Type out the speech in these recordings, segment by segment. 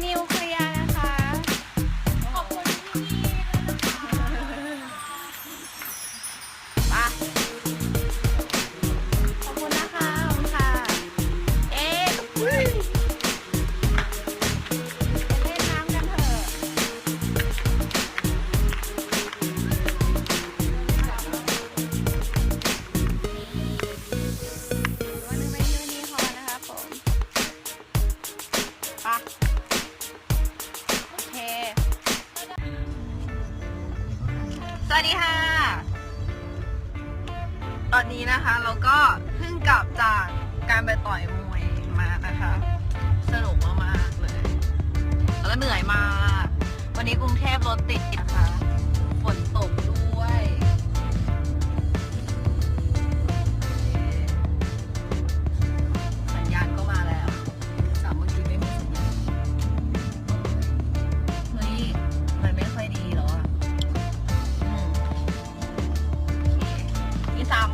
你有 สวัสดีค่ะ ตอนนี้นะคะเราก็เพิ่งกลับจากการไปต่อยมวยมานะคะ สนุกมากๆเลย แล้วก็เหนื่อยมาก วันนี้กรุงเทพรถติด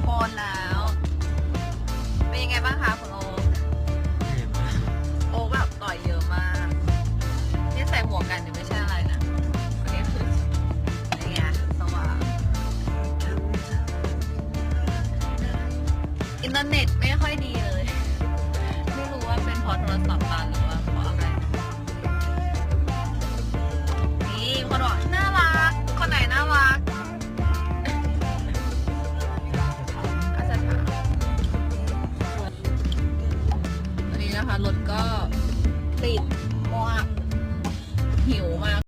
มีสามคนแล้ว เป็นยังไงบ้างคะคุณโอคโอคแบบต่อยเยอะมาก นี่ใส่หมวกกันเนี่ยไม่ใช่อะไรนะอันนี้คืออะไรเงี้ยสว่างอินเทอร์เน็ตไม่ค่อยดีเลย ไม่รู้ว่าเป็นเพราะโทรศัพท์ตันหรือเปล่า นะคะรถก็ติดมากหิวมาก